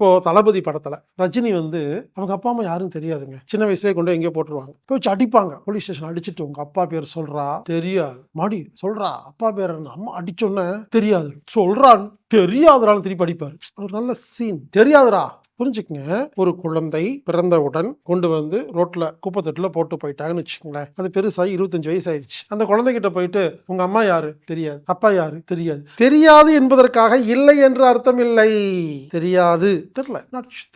இப்போ தளபதி படத்துல ரஜினி வந்து அவங்க அப்பா அம்மா யாரும் தெரியாதுங்க. சின்ன வயசுலேயே கொண்டு போய் எங்கேயோ போட்டுருவாங்க. போய் வச்சு அடிப்பாங்க. போலீஸ் ஸ்டேஷன் அடிச்சுட்டு உங்க அப்பா பேர் சொல்றா? தெரியாது. மாடி சொல்றா? அப்பா பேர் அம்மா அடிச்சோன்ன தெரியாது. சொல்கிறான்னு தெரியாதுறான்னு திருப்பி அடிப்பாரு. ஒரு நல்ல சீன் தெரியாதுடா. புரிஞ்சுக்கங்க. ஒரு குழந்தை பிறந்தவுடன் கொண்டு வந்து ரோட்ல குப்பை தொட்டில போட்டு போயிட்டாங்கன்னு வச்சுக்கோங்களேன். அது பெருசாகி இருபத்தஞ்சு வயசு ஆயிடுச்சு அந்த குழந்தைகிட்ட போயிட்டு உங்க அம்மா யாரு? தெரியாது. அப்பா யாரு? தெரியாது. தெரியாது என்பதற்காக இல்லை என்று அர்த்தம் இல்லை தெரியாது. தெரியல.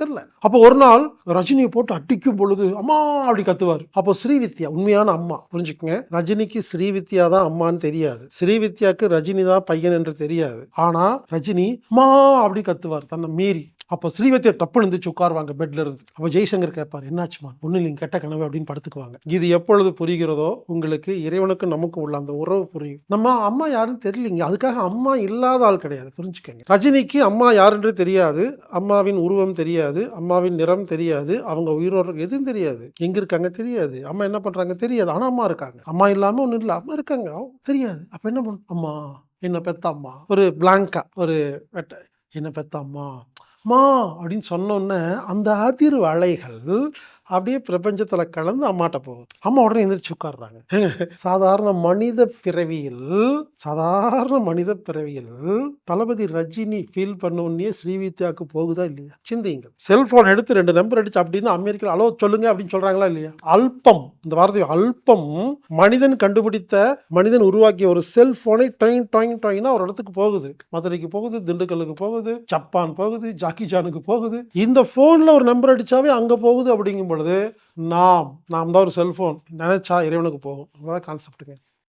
தெரியல. அப்போ ஒரு நாள் ரஜினியை போட்டு அடிக்கும் பொழுது அம்மா அப்படி கத்துவார். அப்போ ஸ்ரீவித்யா உண்மையான அம்மா புரிஞ்சுக்கங்க. ரஜினிக்கு ஸ்ரீவித்யா தான் அம்மான்னு தெரியாது. ஸ்ரீவித்யாக்கு ரஜினி தான் பையன் என்று தெரியாது. ஆனா ரஜினி அம்மா அப்படி கத்துவார். தன்னை மீறி. அப்போ ஸ்ரீவத்தியர் தப்பு இருந்துச்சு உட்காருவாங்க பெட்ல இருந்து. அப்போ ஜெய்சங்கர் கேட்பார் என்னாச்சுமா ஒன்றும் இல்லைங்க கெட்ட கனவு அப்படின்னு படுத்துக்குவாங்க. இது எப்பொழுது புரிகிறதோ உங்களுக்கு இறைவனுக்கும் நமக்கும் உள்ள அந்த உறவு புரியும். நம்ம அம்மா யாருன்னு தெரியலீங்க. அதுக்காக அம்மா இல்லாத ஆள் கிடையாது. புரிஞ்சுக்கங்க. ரஜினிக்கு அம்மா யாருன்று தெரியாது. அம்மாவின் உருவம் தெரியாது. அம்மாவின் நிறம் தெரியாது. அவங்க உயிரோடு எதுவும் தெரியாது. எங்க இருக்காங்க தெரியாது. அம்மா என்ன பண்றாங்க தெரியாது. ஆனா அம்மா இருக்காங்க. அம்மா இல்லாம ஒன்றும் இல்லை. அம்மா இருக்காங்க. தெரியாது. அப்ப என்ன பண்ணும் அம்மா என்ன பெத்த அம்மா? ஒரு பிளாங்கா ஒரு வெட்ட என்ன பெத்த அம்மா? மா அப்படின்னு சொன்னோன்னே அந்த அதிர் அலைகள் அப்படியே பிரபஞ்சத்தில் கலந்து அம்மாட்ட போகுது. அம்மா உடனே எந்திரிச்சு உட்காடுறாங்க சாதாரண மனித பிறவியில் சாதாரண மனித பிறவியில் தளபதி ரஜினி ஃபீல் பண்ணோன்னே ஸ்ரீவித்யாவுக்கு போகுதா இல்லையா? சிந்திங்க செல்போன் எடுத்து ரெண்டு நம்பர் அடிச்சு அப்படின்னு அமெரிக்கா அளவு சொல்லுங்க அப்படின்னு சொல்றாங்களா இல்லையா? அல்பம் இந்த வார்த்தை அல்பம் மனிதன் கண்டுபிடித்த மனிதன் உருவாக்கிய ஒரு செல்போனை டொயின் டொயின் டொயினா ஒரு இடத்துக்கு போகுது. மதுரைக்கு போகுது திண்டுக்கல்லுக்கு போகுது ஜப்பான் போகுது ஜாக்கி ஜானுக்கு போகுது. இந்த ஃபோனில் ஒரு நம்பர் அடிச்சாவே அங்கே போகுது அப்படிங்கும் பொழுது நாம் நாம் தான் ஒரு செல்ஃபோன் நினைச்சா இறைவனுக்கு போகும். அதான் கான்செப்ட்டுங்க